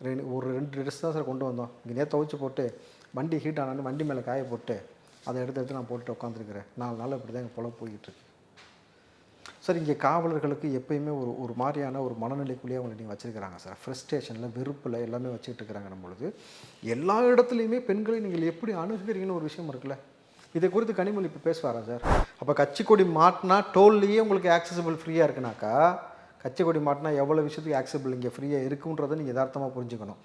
ரெண்டு ஒரு ரெண்டு ட்ரெஸ் தான் சார் கொண்டு வந்தோம். இங்கே நேற்று துவைச்சு போட்டு வண்டி ஹீட் ஆனாலும் வண்டி மேலே காய போட்டு அதை எடுத்து எடுத்து நான் போட்டு உட்காந்துருக்கிறேன் நாலு நாள் இப்படி தான் எங்கள் பொழப்பு போய்கிட்டுருக்கு சார் இங்கே காவலர்களுக்கு எப்பயுமே ஒரு ஒரு மாதிரியான ஒரு மனநிலைக்குள்ளேயே அவங்களை நீங்கள் வச்சுருக்கிறாங்க சார் ஃப்ரஸ்ட்ரேஷனில் வெறுப்பில் எல்லாமே வச்சுக்கிட்டு இருக்கிறாங்க பொழுது. எல்லா இடத்துலையுமே பெண்களை நீங்கள் எப்படி அணுகுறீங்கன்னு ஒரு விஷயம் இருக்குல்ல? இதை குறித்து கனிமொழி இப்போ பேசுவாரா சார் அப்போ கட்சிக்கொடி மாட்டினா டோல்லையே உங்களுக்கு ஆக்சசபிள் ஃப்ரீயாக இருக்குனாக்கா கட்சிக்கொடி மாட்டினா எவ்வளோ விஷயத்துக்கு ஆக்சபிள் இங்கே ஃப்ரீயாக இருக்குன்றதை நீங்கள் யதார்த்தமாக புரிஞ்சுக்கணும்.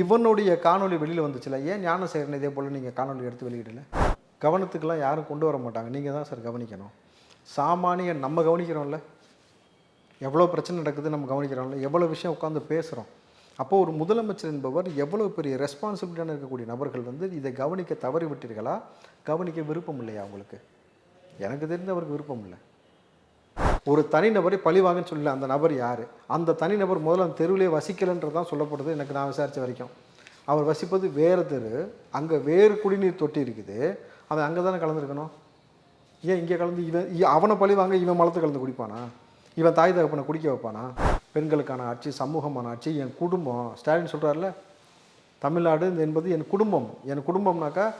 இவனுடைய காணொலி வெளியில் வந்துச்சுல ஏன் ஞானசேகரன் இதே போல் நீங்கள் காணொலி எடுத்து வெளியிடல? கவனத்துக்கெல்லாம் யாரும் கொண்டு வர மாட்டாங்க. நீங்கள் தான் சார் கவனிக்கணும். சாமானியன் நம்ம கவனிக்கிறோம்ல. எவ்வளோ பிரச்சனை நடக்குது நம்ம கவனிக்கிறோம்ல. எவ்வளோ விஷயம் உட்காந்து பேசுகிறோம் அப்போது ஒரு முதலமைச்சர் என்பவர் எவ்வளோ பெரிய ரெஸ்பான்சிபிலிட்டியான இருக்கக்கூடிய நபர்கள் வந்து இதை கவனிக்க தவறிவிட்டீர்களா? கவனிக்க விருப்பம் இல்லையா அவங்களுக்கு எனக்கு தெரிந்து அவருக்கு விருப்பம் இல்லை. ஒரு தனிநபரை பழிவாங்கன்னு சொல்லல அந்த நபர் யார்? அந்த தனிநபர் முதல்ல அந்த தெருவிலே வசிக்கலைன்றது தான் சொல்லப்படுது எனக்கு நான் விசாரித்த வரைக்கும். அவர் வசிப்பது வேறு தெரு அங்கே வேறு குடிநீர் தொட்டி இருக்குது. அவன் அங்கே தானே கலந்துருக்கணும்? ஏன் இங்கே கலந்து இவன் இ- அவனை பழி வாங்க இவன் மலத்தை கலந்து குடிப்பானா? இவன் தாய் தகப்பனை குடிக்க வைப்பானா? பெண்களுக்கான ஆட்சி சமூகமான ஆட்சி என் குடும்பம் ஸ்டாலின் சொல்கிறார்ல தமிழ்நாடு என்பது என் குடும்பம். என் குடும்பம்னாக்கா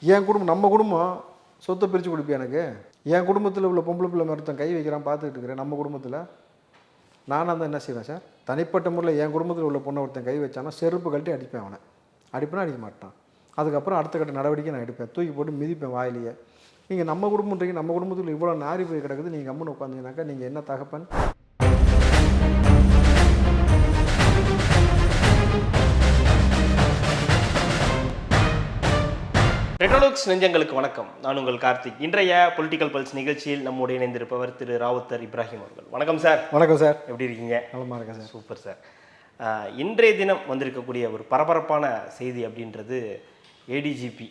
என் குடும்பம் நம்ம குடும்பம் சொத்தை பிரித்து கொடுப்பியா எனக்கு? என் குடும்பத்தில் உள்ள பொம்பளை பிள்ளை மருத்துவம் கை வைக்கிறான் பார்த்துக்கிட்டு இருக்கிறேன். நம்ம குடும்பத்தில் நானாக தான் என்ன செய்வேன் சார்? தனிப்பட்ட முறையில் என் குடும்பத்தில் உள்ள பொண்ணை ஒருத்தன் கை வச்சானா செருப்பு கழட்டி அடிப்பேன் அவனை. அடிப்பேனா அடிக்க மாட்டான். அதுக்கப்புறம் அடுத்த கட்ட நடவடிக்கை நான் எடுப்பேன். தூக்கி போட்டு மிதிப்பேன் வாயிலேயே. நீங்கள் நம்ம குடும்பம்ன்றீங்க நம்ம குடும்பத்தில் இவ்வளோ நாரி போய் கிடக்குது. நீங்கள் கம்முன்னு உட்காந்தீங்கன்னாக்கா நீங்கள் என்ன தகப்பன்? ரெட்ரோலுக்ஸ் நெஞ்சங்களுக்கு வணக்கம். நான் உங்கள் கார்த்திக். இன்றைய பொலிட்டிக்கல் பல்ஸ் நிகழ்ச்சியில் நம்முடைய இணைந்திருப்பவர் திரு ராவுத்தர் இப்ராஹிம் அவர்கள். வணக்கம் சார். வணக்கம் சார். எப்படி இருக்கீங்க? நலமாக இருக்கேன் சார். Super sir. இன்றைய தினம் வந்திருக்கக்கூடிய ஒரு பரபரப்பான செய்தி அப்படின்றது ஏடிஜிபி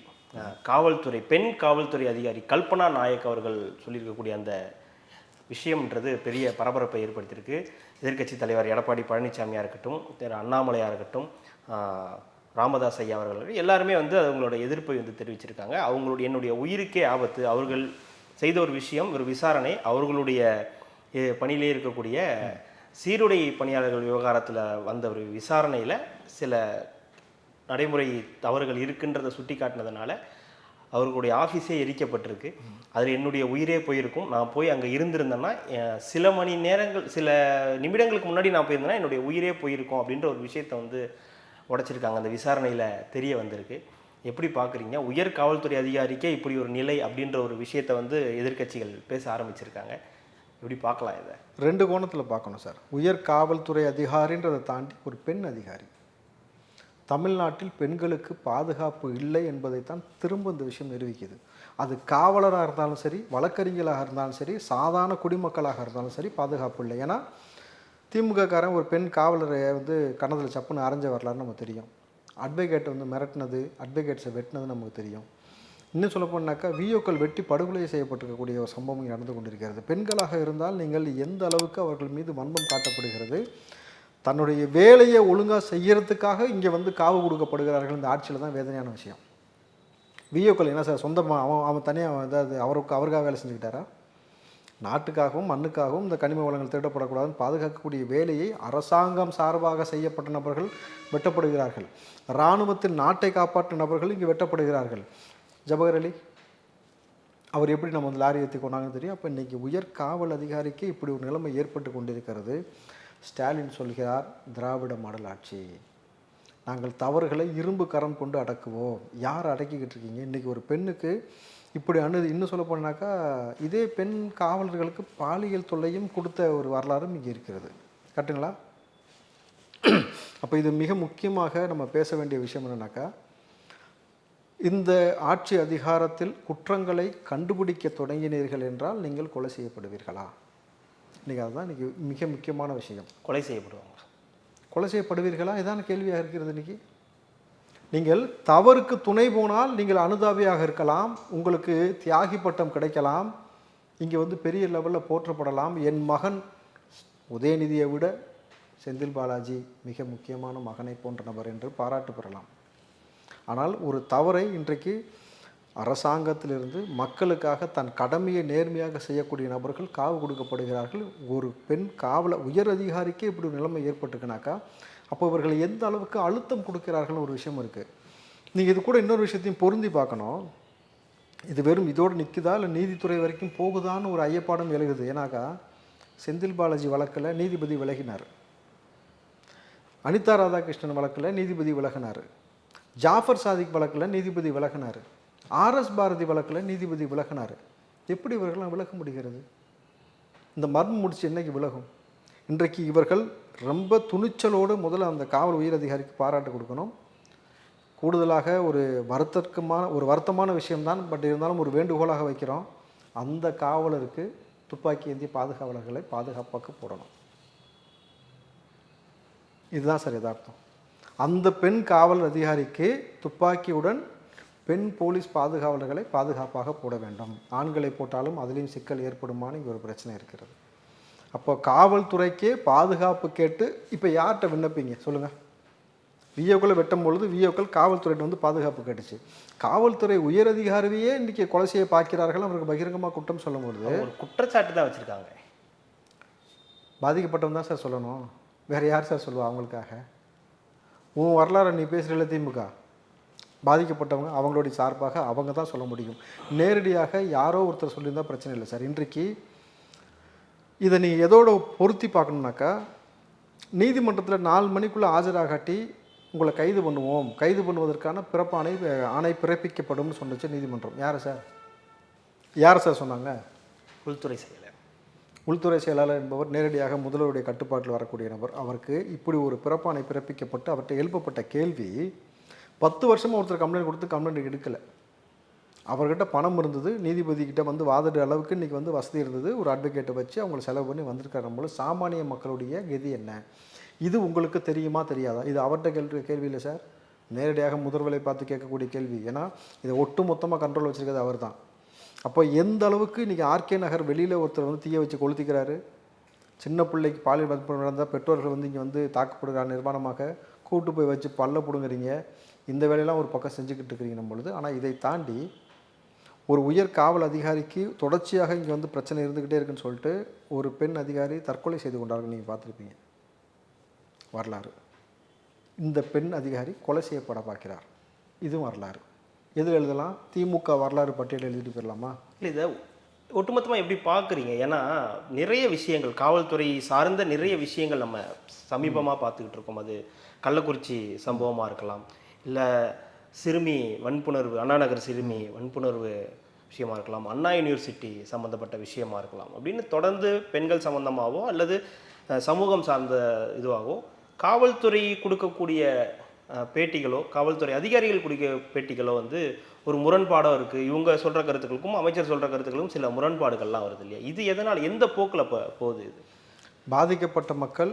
காவல்துறை பெண் காவல்துறை அதிகாரி கல்பனா நாயக் அவர்கள் சொல்லியிருக்கக்கூடிய அந்த விஷயம்ன்றது பெரிய பரபரப்பை ஏற்படுத்தியிருக்கு. எதிர்க்கட்சி தலைவர் எடப்பாடி பழனிசாமியாக இருக்கட்டும் திரு அண்ணாமலையாக இருக்கட்டும் ராமதாஸ் ஐயா அவர்கள். எல்லாருமே வந்து அவங்களோட எதிர்ப்பை வந்து தெரிவிச்சிருக்காங்க. அவங்களுடைய என்னுடைய உயிருக்கே ஆபத்து. அவர்கள் செய்த ஒரு விஷயம் ஒரு விசாரணை அவர்களுடைய பணியிலே இருக்கக்கூடிய சீருடை பணியாளர்கள் விவகாரத்தில் வந்த ஒரு விசாரணையில் சில நடைமுறை தவறுகள் இருக்குன்றதை சுட்டி காட்டினதுனால அவர்களுடைய ஆஃபீஸே எரிக்கப்பட்டிருக்கு. அதில் என்னுடைய உயிரே போயிருக்கும். நான் போய் அங்கே இருந்திருந்தேன்னா சில மணி நேரங்கள் சில நிமிடங்களுக்கு முன்னாடி நான் போயிருந்தேன்னா என்னுடைய உயிரே போயிருக்கும் அப்படின்ற ஒரு விஷயத்தை வந்து உடைச்சிருக்காங்க. அந்த விசாரணையில் தெரிய வந்திருக்கு. எப்படி பார்க்குறீங்க உயர் காவல்துறை அதிகாரிக்கே இப்படி ஒரு நிலை அப்படின்ற ஒரு விஷயத்தை வந்து எதிர்க்கட்சிகள் பேச ஆரம்பிச்சிருக்காங்க. எப்படி பார்க்கலாம் இதை? ரெண்டு கோணத்தில் பார்க்கணும் சார். உயர் காவல்துறை அதிகாரின்றதை தாண்டி ஒரு பெண் அதிகாரி. தமிழ்நாட்டில் பெண்களுக்கு பாதுகாப்பு இல்லை என்பதைத்தான் திரும்ப இந்த விஷயம் நிரூபிக்குது. அது காவலராக இருந்தாலும் சரி வழக்கறிஞர்களாக இருந்தாலும் சரி சாதாரண குடிமக்களாக இருந்தாலும் சரி பாதுகாப்பு இல்லை. ஏன்னா திமுககாரன் ஒரு பெண் காவலரை வந்து கன்னத்தில் சப்புன்னு அரைஞ்ச வரலான்னு நமக்கு தெரியும். அட்வொகேட் வந்து மிரட்டினது அட்வொகேட்ஸை வெட்டினது நமக்கு தெரியும். இன்னும் சொல்ல போனாக்கா விஓக்கள் வெட்டி படுகொலை செய்யப்பட்டிருக்கக்கூடிய ஒரு சம்பவம் நடந்து கொண்டிருக்கிறது. பெண்களாக இருந்தால் நீங்கள் எந்த அளவுக்கு அவர்கள் மீது வன்பம் காட்டப்படுகிறது தன்னுடைய வேலையை ஒழுங்காக செய்கிறதுக்காக இங்கே வந்து காவு கொடுக்கப்படுகிறார்கள் இந்த ஆட்சியில் தான் வேதனையான விஷயம். விஓக்கள் என்ன சார் சொந்தமாக அவன் அவன் தனியாக அதாவது அவருக்கு அவருக்காக வேலை செஞ்சுக்கிட்டாரா? நாட்டுக்காகவும் மண்ணுக்காகவும் இந்த கனிம வளங்கள் திருடப்படக்கூடாதுன்னு பாதுகாக்கக்கூடிய வேலையை அரசாங்கம் சார்பாக செய்யப்பட்ட நபர்கள் வெட்டப்படுகிறார்கள். இராணுவத்தில் நாட்டை காப்பாற்றும் நபர்கள் இங்கு வெட்டப்படுகிறார்கள். ஜபகர் அலி அவர் எப்படி நம்ம வந்து லாரி ஏற்றி கொண்டாங்கன்னு தெரியும். அப்போ இன்றைக்கி உயர் காவல் அதிகாரிக்கு இப்படி ஒரு நிலைமை ஏற்பட்டு கொண்டிருக்கிறது. ஸ்டாலின் சொல்கிறார் திராவிட மாடல் ஆட்சி நாங்கள் தவறுகளை இரும்பு கரம் கொண்டு அடக்குவோம். யார் அடக்கிக்கிட்டு இருக்கீங்க? இன்றைக்கி ஒரு பெண்ணுக்கு இப்படி அணு இன்னும் சொல்ல போனாக்கா இதே பெண் காவலர்களுக்கு பாலியல் தொல்லையும் கொடுத்த ஒரு வரலாறும் இங்கே இருக்கிறது. கரெக்டுங்களா? அப்போ இது மிக முக்கியமாக நம்ம பேச வேண்டிய விஷயம் என்னன்னாக்கா இந்த ஆட்சி அதிகாரத்தில் குற்றங்களை கண்டுபிடிக்க தொடங்கினீர்கள் என்றால் நீங்கள் கொலை செய்யப்படுவீர்களா? இன்றைக்கி அதுதான் இன்றைக்கி மிக முக்கியமான விஷயம். கொலை செய்யப்படுவாங்க கொலை செய்யப்படுவீர்களா? இதான கேள்வியாக இருக்கிறது இன்னைக்கு. நீங்கள் தவறுக்கு துணை போனால் நீங்கள் அனுதாபியாக இருக்கலாம் உங்களுக்கு தியாகி பட்டம் கிடைக்கலாம் இங்கே வந்து பெரிய லெவலில் போற்றப்படலாம். என் மகன் உதயநிதியை விட செந்தில் பாலாஜி மிக முக்கியமான மகனை போன்ற நபர் என்று பாராட்டு பெறலாம். ஆனால் ஒரு தவறை இன்றைக்கு அரசாங்கத்திலிருந்து மக்களுக்காக தன் கடமையை நேர்மையாக செய்யக்கூடிய நபர்கள் காவு கொடுக்கப்படுகிறார்கள். ஒரு பெண் காவல உயர் அதிகாரிக்கே இப்படி நிலைமை ஏற்பட்டுக்குனாக்கா அப்போ இவர்கள் எந்த அளவுக்கு அழுத்தம் கொடுக்கிறார்கள்னு ஒரு விஷயம் இருக்குது நீங்கள் இது கூட இன்னொரு விஷயத்தையும் பொருந்தி பார்க்கணும். இது வெறும் இதோடு நிற்குதா? இல்லை நீதித்துறை வரைக்கும் போகுதான்னு ஒரு ஐயப்பாடம் எழுகுது ஏன்னாக்கா செந்தில் பாலாஜி வழக்கில் நீதிபதி விலகினார். அனிதா ராதாகிருஷ்ணன் வழக்கில் நீதிபதி விலகினார். ஜாஃபர் சாதிக் வழக்கில் நீதிபதி விலகினார். ஆர்எஸ் பாரதி வழக்கில் நீதிபதி விலகினார். எப்படி இவர்கள்லாம் விலக முடிகிறது? இந்த மர்மம் முடிச்சு என்னைக்கு விலகும்? இன்றைக்கு இவர்கள் ரொம்ப துணிச்சலோடு முதல்ல அந்த காவல் உயர் அதிகாரிக்கு பாராட்டு கொடுக்கணும். கூடுதலாக ஒரு வருத்தக்கமான ஒரு வருத்தமான விஷயம்தான் பட் இருந்தாலும் ஒரு வேண்டுகோளாக வைக்கிறோம். அந்த காவலருக்கு துப்பாக்கி ஏந்திய பாதுகாவலர்களை பாதுகாப்பாக போடணும். இதுதான் சார் யதார்த்தம். அந்த பெண் காவல் அதிகாரிக்கு துப்பாக்கியுடன் பெண் போலீஸ் பாதுகாவலர்களை பாதுகாப்பாக போட வேண்டும். ஆண்களை போட்டாலும் அதுலேயும் சிக்கல் ஏற்படுமான்னு இங்கே ஒரு பிரச்சனை இருக்கிறது. அப்போ காவல்துறைக்கே பாதுகாப்பு கேட்டு இப்போ யார்கிட்ட விண்ணப்பிங்க? சொல்லுங்கள் விஓக்களை வெட்டும் பொழுது விஓக்கள் காவல்துறையிட்ட வந்து பாதுகாப்பு கேட்டுச்சு. காவல்துறை உயரதிகாரியே இன்றைக்கி கொலை செய்ய பார்க்கிறார்கள் அவருக்கு பகிரங்கமாக குற்றம் சொல்லும் பொழுது ஒரு குற்றச்சாட்டு தான் வச்சுருக்காங்க. பாதிக்கப்பட்டவன் தான் சார் சொல்லணும். வேறு யார் சார் சொல்லுவா அவங்களுக்காக? உன் வரலாறு நீ பேசுகிறல திமுக. பாதிக்கப்பட்டவங்க அவங்களுடைய சார்பாக அவங்க தான் சொல்ல முடியும். நேரடியாக யாரோ ஒருத்தர் சொல்லியிருந்தா பிரச்சனை இல்லை சார். இன்றைக்கு இதை நீ எதோட பொருத்தி பார்க்கணுனாக்கா நீதிமன்றத்தில் நாலு மணிக்குள்ளே ஆஜராகாட்டி உங்களை கைது பண்ணுவோம். கைது பண்ணுவதற்கான பிறப்பாணை அஹ், ஆணை பிறப்பிக்கப்படும்னு சொன்னுச்சு நீதிமன்றம். யார் சார்? யார் சார் சொன்னாங்க? உள்துறை செயலர். உள்துறை செயலாளர் என்பவர் நேரடியாக முதல்வருடைய கட்டுப்பாட்டில் வரக்கூடிய நபர். அவருக்கு இப்படி ஒரு பிறப்பாணை பிறப்பிக்கப்பட்டு அவர்கிட்ட எழுப்பப்பட்ட கேள்வி பத்து வருஷமாக ஒருத்தர் கம்ப்ளைண்ட் கொடுத்து கம்ப்ளைண்ட் எடுக்கலை. அவர்கிட்ட பணம் இருந்தது. நீதிபதிக்கிட்ட வந்து வாதிடுற அளவுக்கு இன்றைக்கி வந்து வசதி இருந்தது. ஒரு அட்வொகேட்டை வச்சு அவங்களை செலவு பண்ணி வந்திருக்காரு. போல சாமானிய மக்களுடைய கதி என்ன? இது உங்களுக்கு தெரியுமா தெரியாதா? இது அவர்கிட்ட கேள்வி கேள்வி இல்லை சார். நேரடியாக முதல்வரை பார்த்து கேட்கக்கூடிய கேள்வி. ஏன்னா இதை ஒட்டு மொத்தமாக கண்ட்ரோல் வச்சுருக்கிறது அவர் தான் அப்போ எந்த அளவுக்கு இன்றைக்கி ஆர்கே நகர் வெளியில் ஒருத்தர் வந்து தீயை வச்சு கொளுத்திக்கிறாரு? சின்ன பிள்ளைக்கு பாலியல் வன்புணர்வு நடந்தால் பெற்றோர்கள் வந்து இங்கே வந்து தாக்கப்படுகிற நிர்வாணமாக. கூட்டு போய் வச்சு பல்ல பிடுங்குறீங்க. இந்த வேலையெல்லாம் ஒரு பக்கம் செஞ்சுக்கிட்டு இருக்கிறீங்க நம்ம பொழுது. ஆனால் இதை தாண்டி ஒரு உயர் காவல் அதிகாரிக்கு தொடர்ச்சியாக இங்கே வந்து பிரச்சனை இருந்துக்கிட்டே இருக்குன்னு சொல்லிட்டு ஒரு பெண் அதிகாரி தற்கொலை செய்து கொண்டார்கள் நீங்கள் பார்த்துருப்பீங்க. வரலாறு. இந்த பெண் அதிகாரி கொலை செய்யப்பட பார்க்கிறார். இதுவும் வரலாறு. எது எழுதலாம்? திமுக வரலாறு பட்டியல் எழுதிட்டு போயிடலாமா? இல்லை இதை ஒட்டுமொத்தமாக எப்படி பார்க்குறீங்க? ஏன்னா நிறைய விஷயங்கள் காவல்துறை சார்ந்த நிறைய விஷயங்கள் நம்ம சமீபமாக பார்த்துக்கிட்டு இருக்கோம். அது கள்ளக்குறிச்சி சம்பவமாக இருக்கலாம். இல்லை சிறுமி வன்புணர்வு அண்ணா நகர் சிறுமி வன்புணர்வு விஷயமா இருக்கலாம் அண்ணா யூனிவர்சிட்டி சம்மந்தப்பட்ட விஷயமா இருக்கலாம். அப்படின்னு தொடர்ந்து பெண்கள் சம்மந்தமாகவோ அல்லது சமூகம் சார்ந்த இதுவாகவோ காவல்துறை கொடுக்கக்கூடிய பேட்டிகளோ காவல்துறை அதிகாரிகள் குடிக்க பேட்டிகளோ வந்து ஒரு முரண்பாடாக இருக்குது இவங்க சொல்கிற கருத்துக்களுக்கும் அமைச்சர் சொல்கிற கருத்துக்களுக்கும் சில முரண்பாடுகள்லாம் வருது இல்லையா? இது எதனால் எந்த போக்கில் இப்போ போகுது இது? பாதிக்கப்பட்ட மக்கள்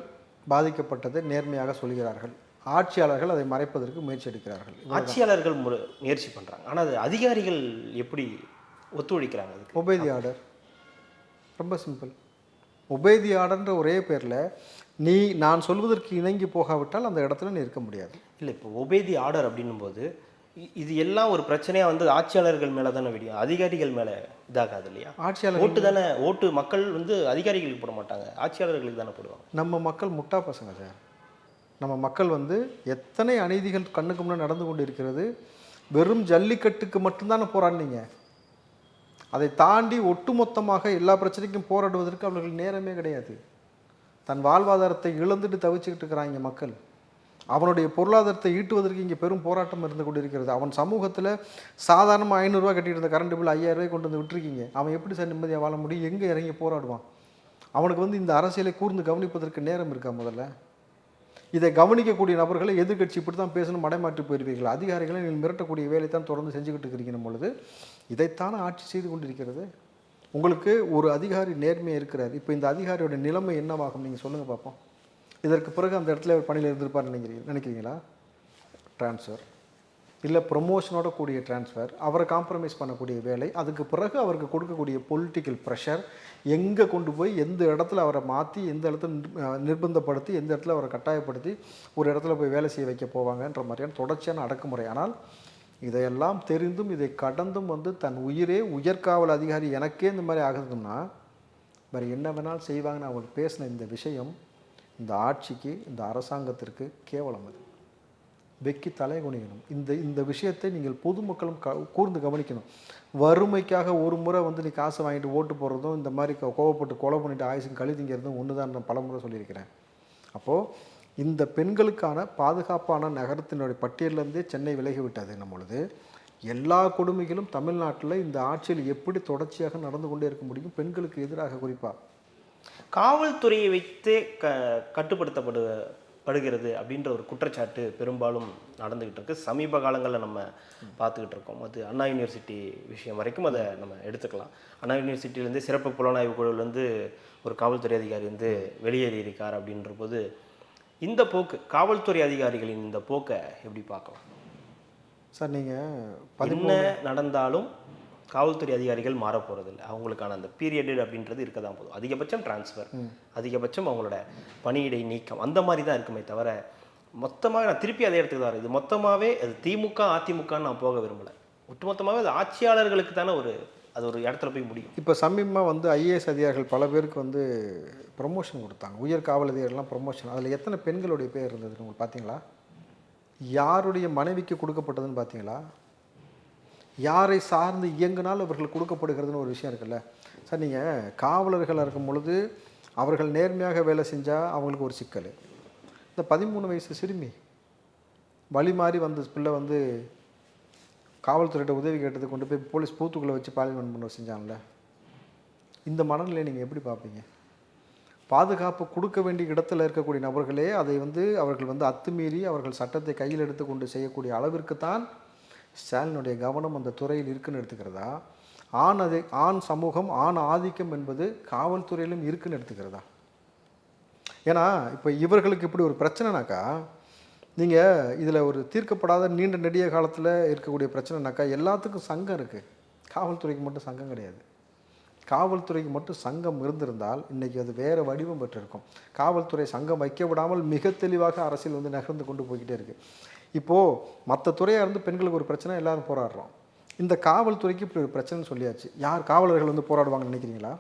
பாதிக்கப்பட்டதை நேர்மையாக சொல்கிறார்கள். ஆட்சியாளர்கள் அதை மறைப்பதற்கு முயற்சி எடுக்கிறார்கள். ஆட்சியாளர்கள் முயற்சி பண்ணுறாங்க ஆனால் அது அதிகாரிகள் எப்படி ஒத்துழைக்கிறாங்க ஒபேதி ஆர்டர். ரொம்ப சிம்பிள். ஒபேதி ஆர்டர்ன்ற ஒரே பேரில் நீ நான் சொல்வதற்கு இணங்கி போகாவிட்டால் அந்த இடத்துல நீ இருக்க முடியாது. இல்லை இப்போ ஒபேதி ஆர்டர் அப்படின்னும் போது இது எல்லாம் ஒரு பிரச்சனையாக வந்து ஆட்சியாளர்கள் மேலே தானே விடியும். அதிகாரிகள் மேலே இதாகாது இல்லையா? ஆட்சியாளர் ஓட்டு தானே ஓட்டு மக்கள் வந்து அதிகாரிகளுக்கு போட மாட்டாங்க. ஆட்சியாளர்களுக்கு தானே போடுவாங்க. நம்ம மக்கள் முட்டா பசங்க சார். நம்ம மக்கள் வந்து எத்தனை அநீதிகள் கண்ணுக்கு முன்னே நடந்து கொண்டு இருக்கிறது வெறும் ஜல்லிக்கட்டுக்கு மட்டும்தானே போராடினீங்க. அதை தாண்டி ஒட்டுமொத்தமாக எல்லா பிரச்சனைக்கும் போராடுவதற்கு அவர்கள் நேரமே கிடையாது. தன் வாழ்வாதாரத்தை இழந்துட்டு தவிச்சுக்கிட்டு இருக்கிறாங்க மக்கள். அவனுடைய பொருளாதாரத்தை ஈட்டுவதற்கு இங்கே பெரும் போராட்டம் இருந்து கொண்டிருக்கிறது. அவன் சமூகத்தில் சாதாரணமாக ஐநூறுரூவா கட்டிட்டு இருந்த கரண்ட் பில் ஐயாயிரரூவாய் கொண்டு வந்து விட்டுருக்கீங்க. அவன் எப்படி சார் நிம்மதியாக வாழ முடியும்? எங்கே இறங்கி போராடுவான்? அவனுக்கு வந்து இந்த அரசியலை கூர்ந்து கவனிப்பதற்கு நேரம் இருக்கா முதல்ல? இதை கவனிக்கக்கூடிய நபர்களை எதிர்க்கட்சி இப்படி தான் பேசணும் மடைமாற்றி போயிருவீர்கள். அதிகாரிகளை நீங்கள் மிரட்டக்கூடிய வேலை தான் தொடர்ந்து செஞ்சுக்கிட்டு இருக்கிறீங்க பொழுது இதைத்தானே ஆட்சி செய்து கொண்டிருக்கிறது? உங்களுக்கு ஒரு அதிகாரி நேர்மை இருக்கிறார். இப்போ இந்த அதிகாரியோட நிலைமை என்னவாகும்? நீங்கள் சொல்லுங்கள் பார்ப்போம் இதற்கு பிறகு அந்த இடத்துல பணியில் இருந்திருப்பார் நினைக்கிறீங்க நினைக்கிறீங்களா? ட்ரான்ஸ்ஃபர் இல்லை ப்ரொமோஷனோட கூடிய ட்ரான்ஸ்ஃபர் அவரை காம்ப்ரமைஸ் பண்ணக்கூடிய வேலை அதுக்கு பிறகு அவருக்கு கொடுக்கக்கூடிய பொலிட்டிக்கல் ப்ரெஷர் எங்கே கொண்டு போய் எந்த இடத்துல அவரை மாற்றி எந்த இடத்துல நிர்பந்தப்படுத்தி எந்த இடத்துல அவரை கட்டாயப்படுத்தி ஒரு இடத்துல போய் வேலை செய்ய வைக்க போவாங்கன்ற மாதிரியான தொடர்ச்சியான அடக்குமுறை. ஆனால் இதையெல்லாம் தெரிந்தும் இதை கடந்தும் வந்து தன் உயிரே உயர்காவல் அதிகாரி எனக்கே இந்த மாதிரி ஆகுதுன்னா வேறு என்ன வேணாலும் செய்வாங்கன்னு அவங்க பேசின இந்த விஷயம் இந்த ஆட்சிக்கு இந்த அரசாங்கத்திற்கு கேவலம் அது. வெக்கி தலை குனியணும். இந்த இந்த விஷயத்தை நீங்கள் பொதுமக்களும் க கூர்ந்து கவனிக்கணும். வறுமைக்காக ஒரு முறை வந்து நீ காசு வாங்கிட்டு ஓட்டு போடுறதும் இந்த மாதிரி கோவப்பட்டு கொலை பண்ணிட்டு ஆயுசும் கழி திங்கிறதும் ஒன்று தான் நான் பலமுறை சொல்லியிருக்கிறேன். அப்போது இந்த பெண்களுக்கான பாதுகாப்பான நகரத்தினுடைய பட்டியலேருந்தே சென்னை விலகி விட்டது என்னும் பொழுது எல்லா கொடுமைகளும் தமிழ்நாட்டில் இந்த ஆட்சியில் எப்படி தொடர்ச்சியாக நடந்து கொண்டே இருக்க முடியும் பெண்களுக்கு எதிராக குறிப்பாக காவல்துறையை வைத்து க கட்டுப்படுத்தப்படுவ படுகிறது அப்படின்ற ஒரு குற்றச்சாட்டு பெரும்பாலும் நடந்துகிட்டு இருக்கு சமீப காலங்களில் நம்ம பார்த்துக்கிட்டு இருக்கோம் அது அண்ணா யூனிவர்சிட்டி விஷயம் வரைக்கும் அதை நம்ம எடுத்துக்கலாம். அண்ணா யூனிவர்சிட்டியிலேருந்து சிறப்பு புலனாய்வு குழுவிலேருந்து ஒரு காவல்துறை அதிகாரி வந்து வெளியேறி இருக்கார் அப்படின்ற போது இந்த போக்கு காவல்துறை அதிகாரிகளின் இந்த போக்கை எப்படி பார்க்கலாம்? சார் நீங்கள் என்ன நடந்தாலும் காவல்துறை அதிகாரிகள் மாற போகிறதில்ல அவங்களுக்கான அந்த பீரியட் அப்படின்றது இருக்க தான் போதும் அதிகபட்சம் டிரான்ஸ்ஃபர் அதிகபட்சம் அவங்களோட பணியிடை நீக்கம். அந்த மாதிரி தான் இருக்குமே தவிர மொத்தமாக நான் திருப்பி அதே இடத்துக்கு தான். இது மொத்தமாகவே அது திமுக அதிமுகன்னு நான் போக விரும்பலை. ஒட்டுமொத்தமாகவே அது ஆட்சியாளர்களுக்கு தானே ஒரு அது ஒரு இடத்துல போய் முடியும். இப்போ சமீபமாக வந்து ஐஏஎஸ் அதிகாரிகள் பல பேருக்கு வந்து ப்ரொமோஷன் கொடுத்தாங்க. உயர் காவல் அதிகாரிகள்லாம் ப்ரொமோஷன் அதில் எத்தனை பெண்களுடைய பேர் இருந்தது உங்களுக்கு பார்த்தீங்களா யாருடைய மனைவிக்கு கொடுக்கப்பட்டதுன்னு பார்த்தீங்களா யாரை சார்ந்து இயங்கினால் அவர்கள் கொடுக்கப்படுகிறதுன்னு ஒரு விஷயம் இருக்குல்ல. சார் நீங்கள் காவலர்களாக இருக்கும் பொழுது அவர்கள் நேர்மையாக வேலை செஞ்சால் அவங்களுக்கு ஒரு சிக்கல். இந்த பதிமூணு வயசு சிறுமி வழி மாறி வந்த பிள்ளை வந்து காவல்துறையிட்ட உதவி கேட்டது கொண்டு போய் போலீஸ் பூத்துக்குள்ளே வச்சு பாலியல் பண்ண செஞ்சாங்கல்ல. இந்த மனநிலையை நீங்கள் எப்படி பார்ப்பீங்க? பாதுகாப்பு கொடுக்க வேண்டிய இடத்துல இருக்கக்கூடிய நபர்களே அதை வந்து அவர்கள் வந்து அத்துமீறி அவர்கள் சட்டத்தை கையில் எடுத்துக்கொண்டு செய்யக்கூடிய அளவிற்கு தான் ஸ்டாலினுடைய கவனம் அந்த துறையில் இருக்குன்னு எடுத்துக்கிறதா? ஆண் அதை ஆண் சமூகம் ஆண் ஆதிக்கம் என்பது காவல்துறையிலும் இருக்குன்னு எடுத்துக்கிறதா? ஏன்னா இப்போ இவர்களுக்கு இப்படி ஒரு பிரச்சனைனாக்கா நீங்கள் இதில் ஒரு தீர்க்கப்படாத நீண்ட நெடிய காலத்தில் இருக்கக்கூடிய பிரச்சனைனாக்கா எல்லாத்துக்கும் சங்கம் இருக்குது காவல்துறைக்கு மட்டும் சங்கம் கிடையாது. காவல்துறைக்கு மட்டும் சங்கம் இருந்திருந்தால் இன்றைக்கி அது வேறு வடிவம் பெற்றிருக்கும். காவல்துறை சங்கம் வைக்க விடாமல் மிக தெளிவாக அரசியல் வந்து நகர்ந்து கொண்டு போய்கிட்டே இருக்குது இப்போது மற்ற துறையாக இருந்து பெண்களுக்கு ஒரு பிரச்சனை எல்லாரும் போராடுறோம். இந்த காவல்துறைக்கு இப்படி ஒரு பிரச்சனைன்னு சொல்லியாச்சு. யார் காவலர்கள் வந்து போராடுவாங்கன்னு நினைக்கிறீங்களா?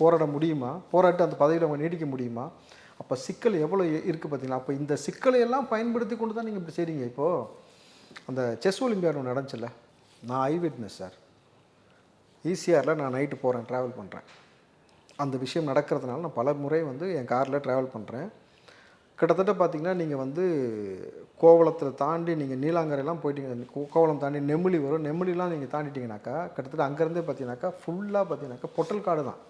போராட முடியுமா? போராட்டு அந்த பதவியில் அவங்க நீடிக்க முடியுமா? அப்போ சிக்கல் எவ்வளோ இருக்குது பார்த்தீங்களா அப்போ இந்த சிக்கலை எல்லாம் பயன்படுத்தி கொண்டு தான் நீங்கள் இப்படி செய்கிறீங்க இப்போது அந்த செஸ் ஒலிம்பியாட் ஒன்று நடந்துச்சுல்ல? நான் ஐ விட்னஸ் சார் ஈசிஆரில் நான் நைட்டு போகிறேன் ட்ராவல் பண்ணுறேன் அந்த விஷயம் நடக்கிறதுனால நான் பல முறை வந்து என் காரில் ட்ராவல் பண்ணுறேன் கிட்டத்தட்ட பார்த்தீங்கன்னா நீங்கள் வந்து கோவலத்தில் தாண்டி நீங்கள் நீலாங்கரையெல்லாம் போயிட்டீங்க. கோவலம் தாண்டி நெமிலி வரும். நெமிலிலாம் நீங்கள் தாண்டிட்டீங்கனாக்கா கிட்டத்தட்ட அங்கேருந்தே பார்த்தீங்கன்னாக்கா ஃபுல்லாக பார்த்தீங்கன்னாக்கா பொட்டல் காடு தான்.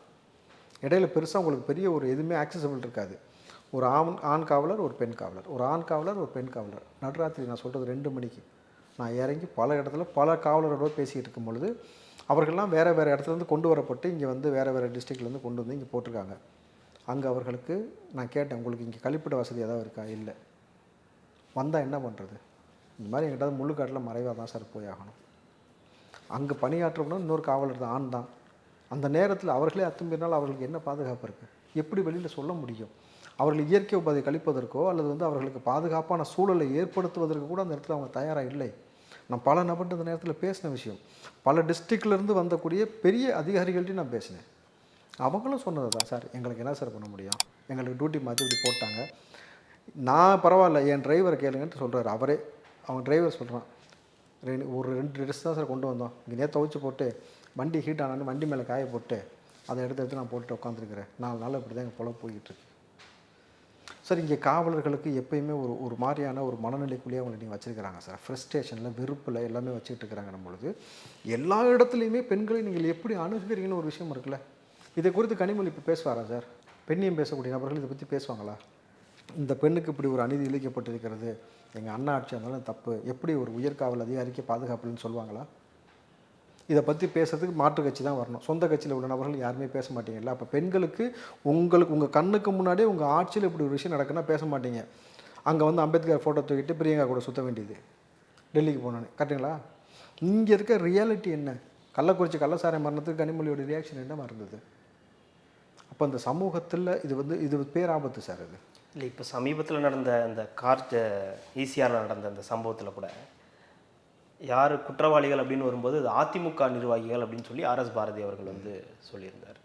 இடையில பெருசாக உங்களுக்கு பெரிய ஒரு எதுவுமே ஆக்சசபிள் இருக்காது. ஒரு ஆண் ஆண் காவலர் ஒரு பெண் காவலர். ஒரு ஆண் காவலர் ஒரு பெண் காவலர். நடுராத்திரி நான் சொல்கிறது ரெண்டு மணிக்கு. நான் இறங்கி பல இடத்துல பல காவலரோட பேசிக்கிட்டு இருக்கும் பொழுது அவர்கள்லாம் வேறு வேறு இடத்துலேருந்து கொண்டு வரப்பட்டு இங்கே வந்து வேறு வேறு டிஸ்ட்ரிக்ட்லேருந்து கொண்டு வந்து இங்கே போட்டிருக்காங்க. அங்கே அவர்களுக்கு நான் கேட்டேன் உங்களுக்கு இங்கே கழிப்பிட வசதி ஏதாவது இருக்கா? இல்லை. வந்தால் என்ன பண்ணுறது இந்த மாதிரி எங்கிட்ட முள்ளுக்காட்டில் மறைவாக தான் சார் போய் ஆகணும். அங்கே பணியாற்றணும் இன்னொரு காவலர் தான் ஆண் தான். அந்த நேரத்தில் அவர்களே அத்துமீறினால் அவர்களுக்கு என்ன பாதுகாப்பு இருக்குது எப்படி வெளியில் சொல்ல முடியும்? அவர்கள் இயற்கை உபாதை கழிப்பதற்கோ அல்லது வந்து அவர்களுக்கு பாதுகாப்பான சூழலை ஏற்படுத்துவதற்கு கூட அந்த இடத்துல அவங்க தயாராக இல்லை. நான் பல நபர்கிட்ட அந்த நேரத்தில் பேசின விஷயம். பல டிஸ்ட்ரிக்ட்லேருந்து வந்தக்கூடிய பெரிய அதிகாரிகள்ட்டையும் நான் பேசினேன். அவங்களும் சொன்னது தான் சார் எங்களுக்கு என்ன சார் பண்ண முடியும்? எங்களுக்கு டியூட்டி மாற்றி இப்படி போட்டாங்க. நான் பரவாயில்ல என் டிரைவரை கேளுங்கன்ட்டு சொல்கிறாரு அவரே. அவன் டிரைவர் சொல்கிறான் ரெண்டு ஒரு ரெண்டு ட்ரெஸ் தான் சார் கொண்டு வந்தோம். இங்கே துவைச்சு போட்டு வண்டி ஹீட் ஆனான்னு வண்டி மேலே காய போட்டு அதை எடுத்து எடுத்து நான் போட்டு உட்காந்துருக்கிறேன் நாலு நாள் இப்படி தான் எங்கள் பொழப்பு போய்கிட்டுருக்கு சார் இங்கே காவலர்களுக்கு எப்பயுமே ஒரு ஒரு மாதிரியான ஒரு மனநிலைக்குள்ளேயே அவங்களை நீங்கள் வச்சுருக்கிறாங்க சார். ஃப்ரஸ்ட்ரேஷனில் வெறுப்பில் எல்லாமே வச்சுக்கிட்டு இருக்கிறாங்க பொழுது. எல்லா இடத்துலையுமே பெண்களை நீங்கள் எப்படி அணுகுறீங்கன்னு ஒரு விஷயம் இருக்குல்ல. இதை குறித்து கனிமொழி இப்போ பேசுவாரா சார்? பெண்ணியம் பேசக்கூடிய நபர்கள் இதை பற்றி பேசுவாங்களா? இந்த பெண்ணுக்கு இப்படி ஒரு அநீதி இழைக்கப்பட்டிருக்கிறது எங்கள் அண்ணா ஆட்சி இருந்தாலும் தப்பு எப்படி ஒரு உயர்காவல் அதிகாரிக்கு பாதுகாப்புன்னு சொல்லுவாங்களா? இதை பற்றி பேசுறதுக்கு மாற்று கட்சி தான் வரணும். சொந்த கட்சியில் உள்ள நபர்கள் யாருமே பேச மாட்டீங்கல்ல அப்போ பெண்களுக்கு உங்களுக்கு உங்கள் கண்ணுக்கு முன்னாடியே உங்கள் ஆட்சியில் இப்படி ஒரு விஷயம் நடக்குன்னா பேச மாட்டீங்க. அங்கே வந்து அம்பேத்கர் ஃபோட்டோ தூக்கிட்டு பிரியங்கா கூட சுற்ற வேண்டியது. டெல்லிக்கு போனோன்னு. கரெக்டுங்களா இங்கே இருக்க ரியாலிட்டி என்ன? கள்ளக்குறிச்சி கள்ளசாரை மரணத்துக்கு கனிமொழியோட ரியாக்ஷன் என்னமா இருந்தது அப்போ அந்த சமூகத்தில் இது வந்து இது பேராபத்து சார் இது இல்லை இப்போ சமீபத்தில் நடந்த அந்த கார் ஈசிஆரில் நடந்த அந்த சம்பவத்தில் கூட யார் குற்றவாளிகள் அப்படின்னு வரும்போது அது அதிமுக நிர்வாகிகள் அப்படின்னு சொல்லி ஆர்எஸ் பாரதி அவர்கள் வந்து சொல்லியிருந்தார்.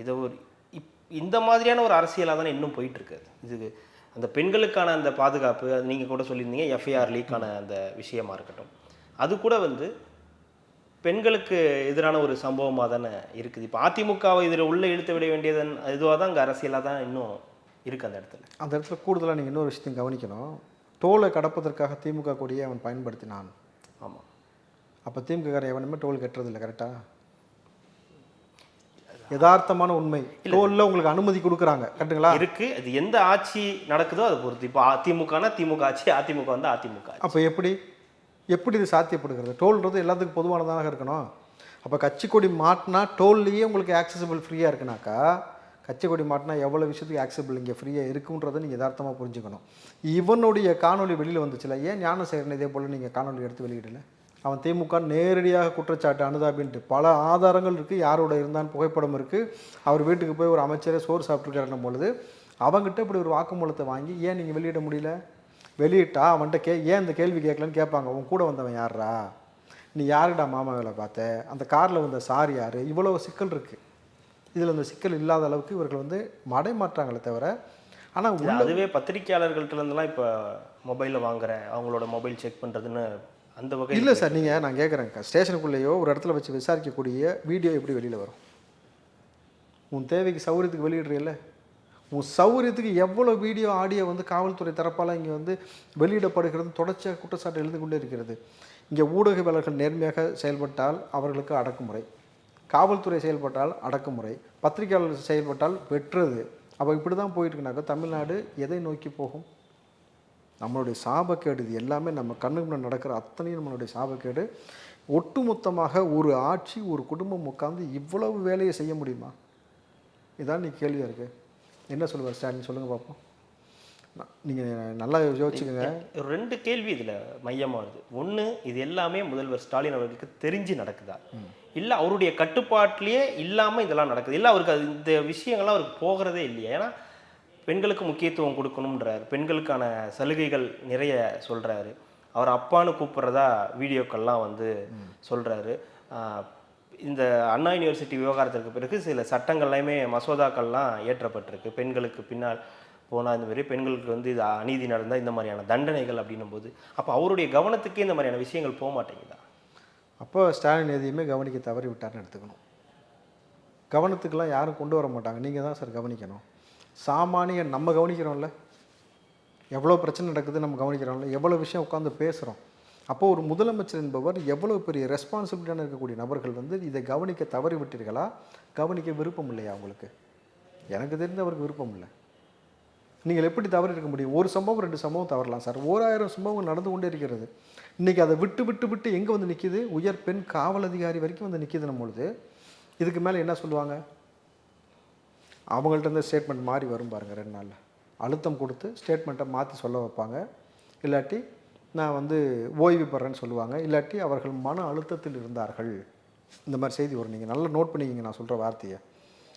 இதை ஒரு இப் இந்த மாதிரியான ஒரு அரசியலாக தானே இன்னும் போயிட்டுருக்குது இதுக்கு இது அந்த பெண்களுக்கான அந்த பாதுகாப்பு அது நீங்கள் கூட சொல்லியிருந்தீங்க எஃப்ஐஆர் லீக்கான அந்த விஷயமா இருக்கட்டும். அது கூட வந்து பெண்களுக்கு எதிரான ஒரு சம்பவமாக தானே இருக்குது. இப்போ அதிமுகவை இதில் உள்ளே இழுத்து விட வேண்டியதன் இதுவாக தான் அங்கே அரசியலாக தான் இன்னும் இருக்குது அந்த இடத்துல. அந்த இடத்துல கூடுதலாக நீங்கள் இன்னொரு விஷயத்தையும் கவனிக்கணும். டோலை கடப்பதற்காக திமுக கொடியை அவன் பயன்படுத்தினான். ஆமாம் அப்போ திமுக எவனுமே டோல் கட்டுறது இல்லை கரெக்டாக யதார்த்தமான உண்மை. டோலில் உங்களுக்கு அனுமதி கொடுக்குறாங்க. கரெக்டுங்களா இருக்கு. அது எந்த ஆட்சி நடக்குதோ அதை பொறுத்து. இப்போ அதிமுகனா திமுக ஆட்சி அதிமுக வந்து அதிமுக அப்போ எப்படி? எப்படி இது சாத்தியப்படுகிறது? டோல்ன்றது எல்லாத்துக்கும் பொதுவானதாக இருக்கணும். அப்போ கட்சி கொடி மாட்டினா டோல்லையே உங்களுக்கு ஆக்சசிபிள் ஃப்ரீயாக இருக்குனாக்கா கட்சி கொடி மாட்டினா எவ்வளோ விஷயத்துக்கு ஆக்சசிபிள் இங்கே ஃப்ரீயாக இருக்குன்றதை நீங்கள் யதார்த்தமாக புரிஞ்சுக்கணும். இவனுடைய காணொலி வெளியில் வந்துச்சுல ஏன் ஞானசேகரன் இதே போல் நீங்கள் காணொலி எடுத்து வெளியிடல? அவன் திமுக நேரடியாக குற்றச்சாட்டு அனுதாபின்ட்டு பல ஆதாரங்கள் இருக்குது யாரோட இருந்தான் புகைப்படம் இருக்குது அவர் வீட்டுக்கு போய் ஒரு அமைச்சரே சோறு சாப்பிட்ருக்காருன்னும் பொழுது அவங்ககிட்ட இப்படி ஒரு வாக்குமூலத்தை வாங்கி ஏன் நீங்கள் வெளியிட முடியல? வெளியிட்டா அவன்கிட்ட கே ஏன் இந்த கேள்வி கேட்கலன்னு கேட்பாங்க. உன் கூட வந்தவன் யாரா நீ யாருடா மாமா வேலை பார்த்த? அந்த காரில் வந்த சார் யார்? இவ்வளோ சிக்கல் இருக்குது இதில் இந்த சிக்கல் இல்லாத அளவுக்கு இவர்கள் வந்து மடை மாற்றாங்களே தவிர ஆனால் அதுவே பத்திரிகையாளர்கள்ட்ட இருந்தெல்லாம் இப்போ மொபைலில் வாங்குறேன். அவங்களோட மொபைல் செக் பண்ணுறதுன்னு அந்த வகை இல்லை சார் நீங்கள் நான் கேட்குறேன். ஸ்டேஷனுக்குள்ளேயோ ஒரு இடத்துல வச்சு விசாரிக்கக்கூடிய வீடியோ எப்படி வெளியில் வரும்? உன் தேவைக்கு சௌகரியத்துக்கு வெளியிடுறீல்ல? உன் சௌகரியத்துக்கு எவ்வளோ வீடியோ ஆடியோ வந்து காவல்துறை தரப்பால் இங்கே வந்து வெளியிடப்படுகிறது தொடர்ச்சியாக குற்றச்சாட்டு எழுந்து கொண்டே இருக்கிறது. இங்கே ஊடகவியலர்கள் நேர்மையாக செயல்பட்டால் அவர்களுக்கு அடக்குமுறை. காவல்துறை செயல்பட்டால் அடக்குமுறை. பத்திரிகையாளர்கள் செயல்பட்டால் வெற்றுறது அப்போ இப்படி தான் போயிட்டு இருக்குனாக்கா தமிழ்நாடு எதை நோக்கி போகும்? நம்மளுடைய சாபக்கேடு இது எல்லாமே நம்ம கண்ணுக்கு முன்னாடி நடக்கிற அத்தனையும் நம்மளுடைய சாபக்கேடு. ஒட்டுமொத்தமாக ஒரு ஆட்சி ஒரு குடும்பம் உட்காந்து இவ்வளவு வேலையை செய்ய முடியுமா? இதான் நீ கேள்வியாக இருக்கு. என்ன சொல்லுவார் ஸ்டாலின் சொல்லுங்கள் பார்ப்போம் நீங்கள் நல்லா யோசிச்சுக்கோங்க. ரெண்டு கேள்வி இதில் மையமாக வருது. ஒன்று இது எல்லாமே முதல்வர் ஸ்டாலின் அவர்களுக்கு தெரிஞ்சு நடக்குதா? இல்லை அவருடைய கட்டுப்பாட்டிலேயே இல்லாமல் இதெல்லாம் நடக்குது. இல்லை அவருக்கு அது இந்த விஷயங்கள்லாம் அவருக்கு போகிறதே இல்லையா? ஏன்னா பெண்களுக்கு முக்கியத்துவம் கொடுக்கணுன்றார் பெண்களுக்கான சலுகைகள் நிறைய சொல்கிறாரு அவர் அப்பான்னு கூப்பிட்றதா வீடியோக்கள்லாம் வந்து சொல்கிறாரு இந்த அண்ணா யூனிவர்சிட்டி விவகாரத்திற்கு பிறகு சில சட்டங்கள்லையுமே மசோதாக்கள்லாம் ஏற்றப்பட்டிருக்கு. பெண்களுக்கு பின்னால் போனால் இந்த மாதிரி பெண்களுக்கு வந்து இது அநீதி நடந்தால் இந்த மாதிரியான தண்டனைகள் அப்படின்னும் போது அப்போ அவருடைய கவனத்துக்கே இந்த மாதிரியான விஷயங்கள் போக மாட்டேங்குதா? அப்போ ஸ்டாலின் எதையுமே கவனிக்க தவறி விட்டார்னு எடுத்துக்கணும். கவனத்துக்கெல்லாம் யாரும் கொண்டு வர மாட்டாங்க. நீங்கள் தான் சார் கவனிக்கணும். சாமானியன் நம்ம கவனிக்கிறோம்ல. எவ்வளோ பிரச்சனை நடக்குது நம்ம கவனிக்கிறோம்ல. எவ்வளோ விஷயம் உட்காந்து பேசுகிறோம் அப்போது ஒரு முதலமைச்சர் என்பவர் எவ்வளோ பெரிய ரெஸ்பான்சிபிலிட்டியான இருக்கக்கூடிய நபர்கள் வந்து இதை கவனிக்க தவறி விட்டீர்களா? கவனிக்க விருப்பம் இல்லையா அவங்களுக்கு எனக்கு தெரிந்து அவருக்கு விருப்பம் இல்லை. நீங்கள் எப்படி தவறி இருக்க முடியும்? ஒரு சம்பவம் ரெண்டு சம்பவம் தவறலாம் சார். ஓராயிரம் சம்பவங்கள் நடந்து கொண்டே இருக்கிறது. இன்றைக்கி அதை விட்டு விட்டு விட்டு எங்கே வந்து நிற்கிது உயர் பெண் காவல் அதிகாரி வரைக்கும் வந்து நிற்கிது பொழுது. இதுக்கு மேலே என்ன சொல்லுவாங்க? அவங்கள்ட்ட இருந்து ஸ்டேட்மெண்ட் மாறி வரும் பாருங்கள் ரெண்டு நாளில். அழுத்தம் கொடுத்து ஸ்டேட்மெண்ட்டை மாற்றி சொல்ல வைப்பாங்க. இல்லாட்டி நான் வந்து ஓய்வு பெறேன்னு சொல்லுவாங்க. இல்லாட்டி அவர்கள் மன அழுத்தத்தில் இருந்தார்கள். இந்த மாதிரி செய்தி வரும். நீங்கள் நல்லா நோட் பண்ணிக்கிங்க. நான் சொல்கிற வார்த்தையை.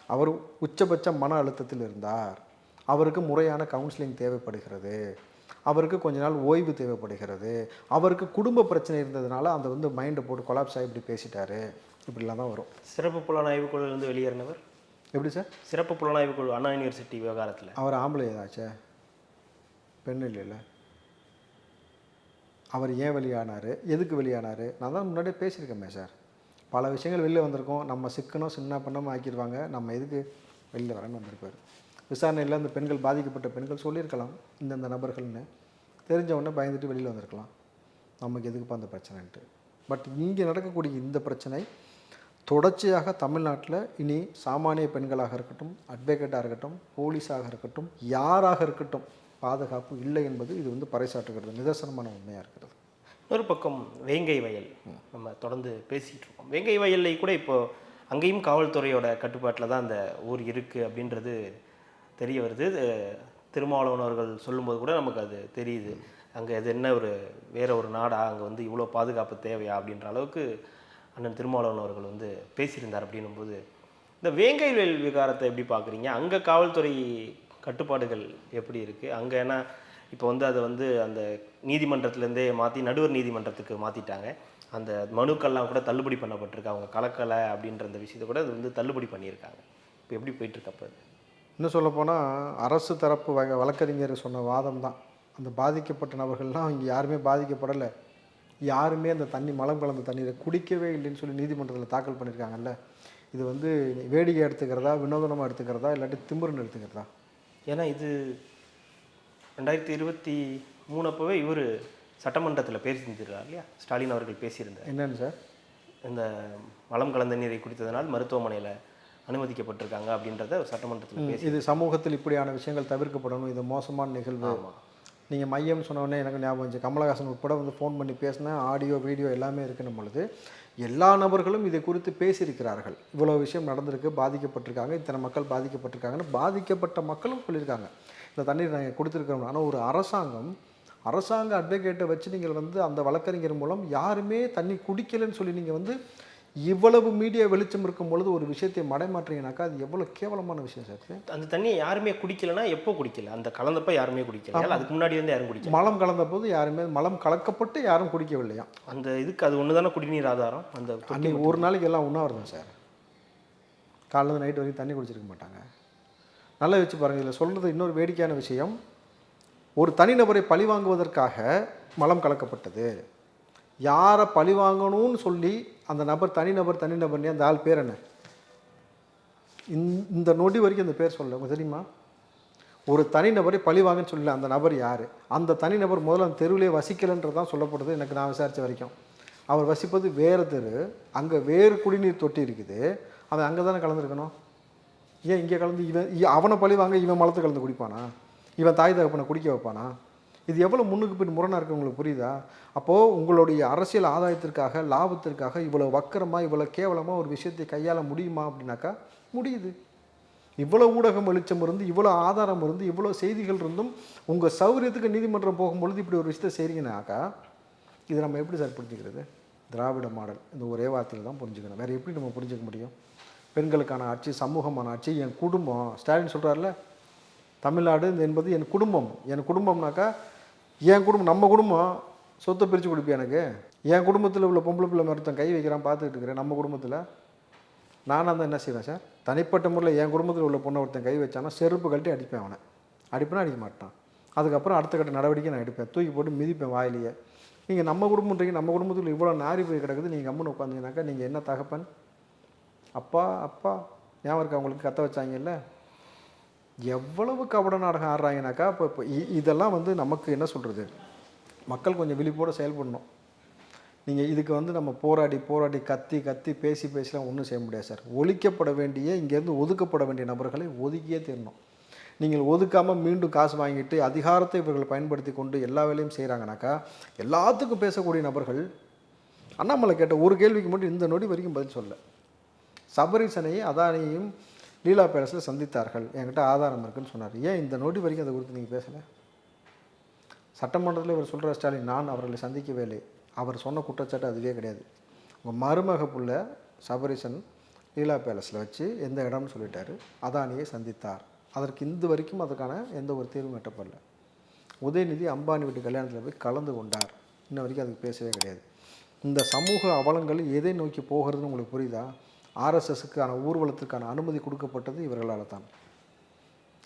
அவர் உச்சபட்ச மன அழுத்தத்தில் இருந்தார். அவருக்கு முறையான கவுன்சிலிங் தேவைப்படுகிறது. அவருக்கு கொஞ்ச நாள் ஓய்வு தேவைப்படுகிறது. அவருக்கு குடும்ப பிரச்சனை இருந்ததுனால அந்த வந்து மைண்டை போட்டு கொலாப்ஸ் ஆகி இப்படி பேசிட்டாரு. இப்படிலாம் தான் வரும். சிறப்பு புலனாய்வு குழுவிலிருந்து வெளியேறினவர்? எப்படி சார்? சிறப்பு புலனாய்வு குழு அண்ணா யூனிவர்சிட்டி விவகாரத்தில். அவர் ஆம்பளை ஏதாச்சே பெண் இல்லைல்ல. அவர் ஏன் வெளியானார்? எதுக்கு வெளியானார்? நான் தான் முன்னாடியே பேசியிருக்கேமே சார். பல விஷயங்கள் வெளியில் வந்திருக்கோம். நம்ம சிக்கனும் சின்ன பண்ணாமல் ஆக்கிடுவாங்க. நம்ம எதுக்கு வெளியில் வரேன்னு வந்திருப்பார். விசாரணையில் அந்த பெண்கள் பாதிக்கப்பட்ட பெண்கள் சொல்லியிருக்கலாம். இந்தந்த நபர்கள்னு. தெரிஞ்சவொடனே பயந்துட்டு வெளியில் வந்திருக்கலாம். நமக்கு எதுக்குப்பா அந்த பிரச்சனைன்ட்டு. பட் இங்கே நடக்கக்கூடிய இந்த பிரச்சனை தொடர்ச்சியாக தமிழ்நாட்டில் இனி சாமானிய பெண்களாக இருக்கட்டும் அட்வொகேட்டாக இருக்கட்டும் போலீஸாக இருக்கட்டும் யாராக இருக்கட்டும் பாதுகாப்பு இல்லை என்பது இது வந்து பறைசாற்றுகிறது நிதர்சனமான உண்மையாக இருக்கிறது. ஒரு பக்கம் வேங்கை வயல். நம்ம தொடர்ந்து பேசிகிட்டு இருக்கோம். வேங்கை வயலில் கூட இப்போ அங்கேயும் காவல்துறையோட கட்டுப்பாட்டில் தான் அந்த ஊர் இருக்குது அப்படின்றது தெரிய வருது. இது திருமாவளவன் அவர்கள் சொல்லும்போது கூட நமக்கு அது தெரியுது. அங்கே இது என்ன ஒரு வேற ஒரு நாடா அங்கே வந்து இவ்வளோ பாதுகாப்பு தேவையா அப்படின்ற அளவுக்கு அண்ணன் திருமாவளவன் அவர்கள் வந்து பேசியிருந்தார் அப்படின்னும் போது இந்த வேங்கை வயல் விகாரத்தை எப்படி பார்க்குறீங்க? அங்கே காவல்துறை கட்டுப்பாடுகள் எப்படி இருக்குது அங்கே ஏன்னா இப்போ வந்து அதை வந்து அந்த நீதிமன்றத்துலேருந்தே மாற்றி நடுவர் நீதிமன்றத்துக்கு மாற்றிட்டாங்க அந்த மனுக்கள்லாம் கூட தள்ளுபடி பண்ணப்பட்டிருக்கு. அவங்க கலக்கலை அப்படின்ற அந்த விஷயத்தை கூட அது வந்து தள்ளுபடி பண்ணியிருக்காங்க. இப்போ எப்படி போயிட்டுருக்கு அப்போ இன்னும் சொல்லப்போனால் அரசு தரப்பு வக வழக்கறிஞர் சொன்ன வாதம் தான். அந்த பாதிக்கப்பட்ட நபர்கள்லாம் இங்கே யாருமே பாதிக்கப்படலை. யாருமே அந்த தண்ணி மலம் கலந்த தண்ணீரை குடிக்கவே இல்லைன்னு சொல்லி நீதிமன்றத்தில் தாக்கல் பண்ணியிருக்காங்கல்ல. இது வந்து வேடிக்கை எடுத்துக்கிறதா வினோதனமாக எடுத்துக்கிறதா இல்லாட்டி திமிருன்னு எடுத்துக்கிறதா? ஏன்னா இது ரெண்டாயிரத்தி இருபத்தி மூணு அப்போவே இவர் சட்டமன்றத்தில் பேசியிருந்தார் இல்லையா? ஸ்டாலின் அவர்கள் பேசியிருந்தார். என்னன்னு சார்? இந்த மலம் கலந்த நீரை குடித்ததனால் மருத்துவமனையில் அனுமதிக்கப்பட்டிருக்காங்க அப்படின்றத சட்டமன்றத்தில் பேசி இது சமூகத்தில் இப்படியான விஷயங்கள் தவிர்க்கப்படணும். இது மோசமான நிகழ்வு. நீங்கள் மையம் சொன்ன உடனே எனக்கு ஞாபகம் வந்துச்சு. கமலஹாசன் உட்பட வந்து ஃபோன் பண்ணி பேசினேன். ஆடியோ வீடியோ எல்லாமே இருக்கணும் பொழுது எல்லா நபர்களும் இதை குறித்து பேசியிருக்கிறார்கள். இவ்வளோ விஷயம் நடந்திருக்கு பாதிக்கப்பட்டிருக்காங்க இத்தனை மக்கள் பாதிக்கப்பட்டிருக்காங்கன்னு பாதிக்கப்பட்ட மக்களும் சொல்லியிருக்காங்க. இந்த தண்ணீர் நாங்கள் கொடுத்துருக்கிறோம். ஆனால் ஒரு அரசாங்கம் அரசாங்க அட்வொகேட்டை வச்சு நீங்கள் வந்து அந்த வழக்கறிஞர் மூலம் யாருமே தண்ணி குடிக்கலைன்னு சொல்லி நீங்கள் வந்து இவ்வளவு மீடியா வெளிச்சம் இருக்கும் பொழுது ஒரு விஷயத்தை மடைமாற்றீங்கனாக்கா அது எவ்வளோ கேவலமான விஷயம் சார்? அந்த தண்ணியை யாருமே குடிக்கலன்னா எப்போ குடிக்கல? அந்த கலந்தப்ப யாருமே குடிக்கல. அதுக்கு முன்னாடி வந்து யாரும் குடிக்கல. மலம் கலந்த போது யாருமே மலம் கலக்கப்பட்டு யாரும் குடிக்கவில்லையா? அந்த இதுக்கு அது ஒன்று தானே குடிநீர் ஆதாரம்? அந்த அன்னைக்கு ஒரு நாளைக்கு எல்லாம் உண்ணாவிரதம் சார். காலையில் நைட் வரைக்கும் தண்ணி குடிச்சிருக்க மாட்டாங்க. நல்லா வச்சு பாருங்கள் இதில் சொல்கிறது இன்னொரு வேடிக்கையான விஷயம். ஒரு தனிநபரை பழி வாங்குவதற்காக மலம் கலக்கப்பட்டது. யாரை பழி வாங்கணும்னு சொல்லி அந்த நபர் தனிநபர் தனிநபர்னே அந்த ஆள் பேர் என்ன? இந்த- இந்த நொடி வரைக்கும் அந்த பேர் சொல்லல. உங்களுக்கு தெரியுமா? ஒரு தனிநபரை பழிவாங்கன்னு சொல்லல அந்த நபர் யார்? அந்த தனிநபர் முதல்ல அந்த தெருவிலே வசிக்கலைன்றது தான் சொல்லப்படுது எனக்கு நான் விசாரித்த வரைக்கும். அவர் வசிப்பது வேறு தெரு அங்கே வேறு குடிநீர் தொட்டி இருக்குது. அவன் அங்கே தானே கலந்துருக்கணும்? ஏன் இங்கே கலந்து இவன் இ- அவனை பழி வாங்க இவன் மலத்தை கலந்து குடிப்பானா? இவன் தாய் தகப்பனை குடிக்க வைப்பானா? இது எவ்வளோ முன்னுக்கு பின் முரணாக இருக்கு உங்களுக்கு புரியுதா? அப்போது உங்களுடைய அரசியல் ஆதாயத்திற்காக லாபத்திற்காக இவ்வளோ வக்கரமாக இவ்வளோ கேவலமாக ஒரு விஷயத்தை கையாள முடியுமா அப்படின்னாக்கா முடியுது. இவ்வளோ ஊடகம் வெளிச்சம் இருந்து இவ்வளோ ஆதாரம் இருந்து இவ்வளோ செய்திகள் இருந்தும் உங்கள் சௌகரியத்துக்கு நீதிமன்றம் போகும்பொழுது இப்படி ஒரு விஷயத்தை செய்கிறீங்கனாக்கா இது நம்ம எப்படி சார் புரிஞ்சுக்கிறது திராவிட மாடல். இந்த ஒரே வார்த்தையில் தான் புரிஞ்சுக்கணும். வேறு எப்படி நம்ம புரிஞ்சுக்க முடியும்? பெண்களுக்கான ஆட்சி சமூகமான ஆட்சி என் குடும்பம். ஸ்டாலின் சொல்கிறார்ல தமிழ்நாடு என்பது என் குடும்பம். என் குடும்பம்னாக்கா என் குடும்பம் நம்ம குடும்பம் சொத்தை பிரித்து கொடுப்பேன் எனக்கு? என் குடும்பத்தில் உள்ள பொம்பளை பிள்ளை மருத்துவம் கை வைக்கிறான் பார்த்துக்கிட்டு இருக்கிறேன் நம்ம குடும்பத்தில். நானாக தான் என்ன செய்வேன் சார்? தனிப்பட்ட முறையில் என் குடும்பத்தில் உள்ள பொண்ணை ஒருத்தன் கை வச்சானா செருப்பு கழட்டி அடிப்பேன் அவனை. அடிப்பேனா அடிக்க மாட்டான். அதுக்கப்புறம் அடுத்த கட்ட நடவடிக்கை நான் எடுப்பேன். தூக்கி போட்டு மிதிப்பேன் வாயிலேயே. நீங்கள் நம்ம குடும்பம்ன்றீங்க நம்ம குடும்பத்தில் இவ்வளோ நாரி போய் கிடக்குது நீங்கள் கம்முன்னு உட்காந்தீங்கன்னாக்கா நீங்கள் என்ன தகப்பன்? அப்பா அப்பா. ஞாபகம் இருக்கா அவங்களுக்கு கத்த வச்சாங்கல்ல? எவ்வளவு கபட நாடகம் ஆடுறாங்கனாக்கா இப்போ இப்போ இ- இதெல்லாம் வந்து நமக்கு என்ன சொல்கிறது மக்கள் கொஞ்சம் விழிப்போடு செயல்படணும். நீங்கள் இதுக்கு வந்து நம்ம போராடி போராடி கத்தி கத்தி பேசி பேசிலாம் ஒன்றும் செய்ய முடியாது சார். ஒழிக்கப்பட வேண்டிய இங்கேருந்து ஒதுக்கப்பட வேண்டிய நபர்களை ஒதுக்கியே தீரணும். நீங்கள் ஒதுக்காமல் மீண்டும் காசு வாங்கிட்டு அதிகாரத்தை இவர்கள் பயன்படுத்தி கொண்டு எல்லா வேலையும் செய்கிறாங்கனாக்கா எல்லாத்துக்கும் பேசக்கூடிய நபர்கள் அண்ணாமலை கேட்ட ஒரு கேள்விக்கு மட்டும் இந்த நொடி வரைக்கும் பதில் சொல்ல. சபரிசனையும் அதானியையும் லீலா பேலஸில் சந்தித்தார்கள். என்கிட்ட ஆதாரம் இருக்குன்னு சொன்னார். ஏன் இந்த நொடி வரைக்கும் அதை குறித்து நீங்கள் பேசலை? சட்டமன்றத்தில் இவர் சொல்கிற ஸ்டாலின் நான் அவர்களை சந்திக்கவே இல்லை. அவர் சொன்ன குற்றச்சாட்டு அதுவே கிடையாது. உங்கள் மருமக புள்ள சபரிசன் லீலா பேலஸில் வச்சு எந்த இடம்னு சொல்லிட்டாரு. அதானியை சந்தித்தார். அதற்கு இந்த வரைக்கும் அதுக்கான எந்த ஒரு தீர்வும் எட்டப்படல. உதயநிதி அம்பானி வீட்டு கல்யாணத்தில் போய் கலந்து கொண்டார். இன்ன வரைக்கும் அதுக்கு பேசவே கிடையாது. இந்த சமூக அவலங்கள் எதை நோக்கி போகிறதுன்னு உங்களுக்கு புரியுதா? ஆர்எஸ்எஸ்க்கான ஊர்வலத்துக்கான அனுமதி கொடுக்கப்பட்டது இவர்களால் தான்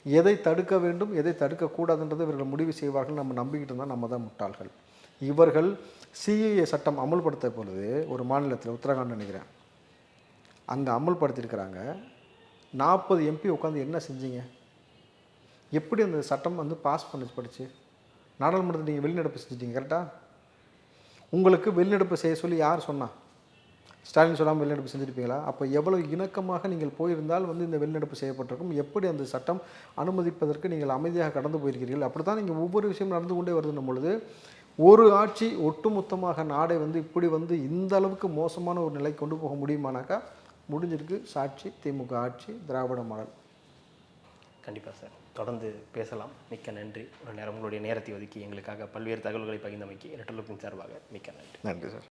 எதை தடுக்க வேண்டும் எதை தடுக்கக்கூடாதுன்றதை இவர்கள் முடிவு செய்வார்கள். நம்ம நம்பிக்கிட்டு இருந்தால் நம்ம தான் முட்டாள்கள். இவர்கள் சிஏஏ சட்டம் அமல்படுத்த பொழுது ஒரு மாநிலத்தில் உத்தரகாண்ட் நினைக்கிறேன் அங்கே அமல்படுத்தியிருக்கிறாங்க. நாற்பது எம்பி உட்காந்து என்ன செஞ்சீங்க? எப்படி அந்த சட்டம் வந்து பாஸ் பண்ணி படிச்சு? நாடாளுமன்றத்தில் நீங்கள் வெளிநடப்பு செஞ்சிட்டீங்க கரெக்டாக உங்களுக்கு வெளிநடப்பு செய்ய சொல்லி யார் சொன்னா? ஸ்டாலின் சொல்லாமல் வெளிநடப்பு செஞ்சுருப்பீங்களா? அப்போ எவ்வளவு இணக்கமாக நீங்கள் போயிருந்தால் வந்து இந்த வெளிநடப்பு செய்யப்பட்டிருக்கும்? எப்படி அந்த சட்டம் அனுமதிப்பதற்கு நீங்கள் அமைதியாக கடந்து போயிருக்கிறீர்கள்? அப்படி தான் நீங்கள் ஒவ்வொரு விஷயம் நடந்து கொண்டே வருதுன்னும் பொழுது ஒரு ஆட்சி ஒட்டுமொத்தமாக நாடை வந்து இப்படி வந்து இந்த அளவுக்கு மோசமான ஒரு நிலை கொண்டு போக முடியுமானாக்கா முடிஞ்சிருக்கு. சாட்சி திமுக ஆட்சி திராவிட மாடல். கண்டிப்பாக சார். தொடர்ந்து பேசலாம். மிக்க நன்றி. ஒரு நேரம் உங்களுடைய நேரத்தை ஒதுக்கி எங்களுக்காக பல்வேறு தகவல்களை பகிர்ந்தமைக்கு இரட்டலுக்கும் சார்பாக மிக்க நன்றி. நன்றி சார்.